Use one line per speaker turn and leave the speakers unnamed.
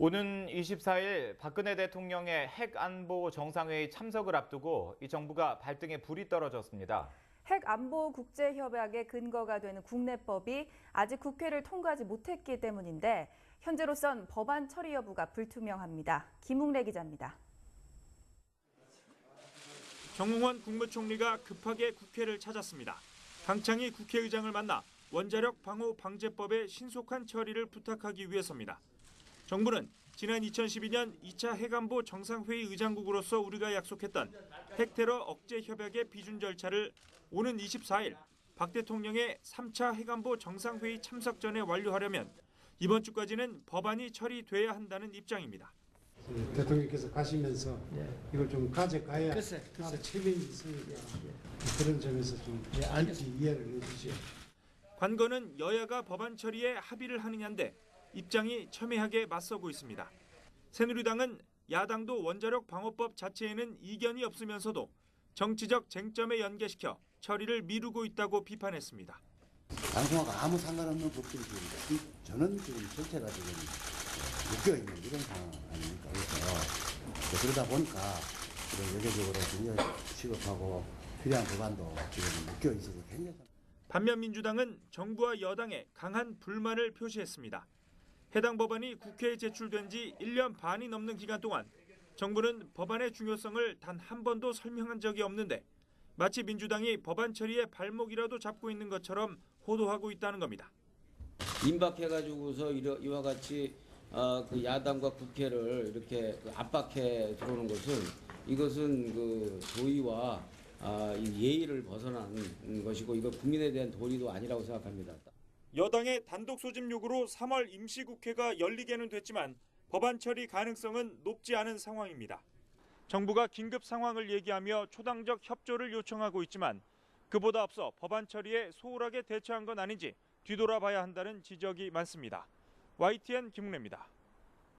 오는 24일 박근혜 대통령의 핵 안보 정상회의 참석을 앞두고 이 정부가 발등에 불이 떨어졌습니다.
핵 안보 국제 협약의 근거가 되는 국내법이 아직 국회를 통과하지 못했기 때문인데 현재로선 법안 처리 여부가 불투명합니다. 김웅래 기자입니다.
정웅원 국무총리가 급하게 국회를 찾았습니다. 강창희 국회의장을 만나 원자력 방호 방제법의 신속한 처리를 부탁하기 위해서입니다. 정부는 지난 2012년 2차 핵안보 정상회의 의장국으로서 우리가 약속했던 핵테러 억제 협약의 비준 절차를 오는 24일 박 대통령의 3차 핵안보 정상회의 참석 전에 완료하려면 이번 주까지는 법안이 처리돼야 한다는 입장입니다.
그 대통령께서 가시면서 이걸 좀 가져가야
글쎄, 글쎄.
나도 책임이 있으니까 그런 점에서 좀
예.
깊이 이해를 해주시오.
관건은 여야가 법안 처리에 합의를 하느냐인데 입장이 첨예하게 맞서고 있습니다. 새누리당은 야당도 원자력 방어법 자체에는 이견이 없으면서도 정치적 쟁점에 연계시켜 처리를 미루고 있다고 비판했습니다.
방송하고 아무 상관없는 법들이 지금 이- 저는 지금 전체가 지금 묶여 있는 이런 상황 아닙니까? 그래서 그러다 보니까 외교적으로 굉장히 취급하고 필요한 법안도 지금 묶여 있어서 굉장히
반면 민주당은 정부와 여당에 강한 불만을 표시했습니다. 해당 법안이 국회에 제출된 지 1년 반이 넘는 기간 동안 정부는 법안의 중요성을 단 한 번도 설명한 적이 없는데 마치 민주당이 법안 처리에 발목이라도 잡고 있는 것처럼 호도하고 있다는 겁니다.
임박해가지고서 이와 같이 어, 그 야당과 국회를 이렇게 그 압박해 들어오는 것은 이것은 그 도의와 아, 이 예의를 벗어난 것이고 이거 국민에 대한 도리도 아니라고 생각합니다.
여당의 단독 소집 요구로 3월 임시국회가 열리게는 됐지만 법안 처리 가능성은 높지 않은 상황입니다. 정부가 긴급 상황을 얘기하며 초당적 협조를 요청하고 있지만 그보다 앞서 법안 처리에 소홀하게 대처한 건 아닌지 뒤돌아봐야 한다는 지적이 많습니다. YTN 김웅래입니다.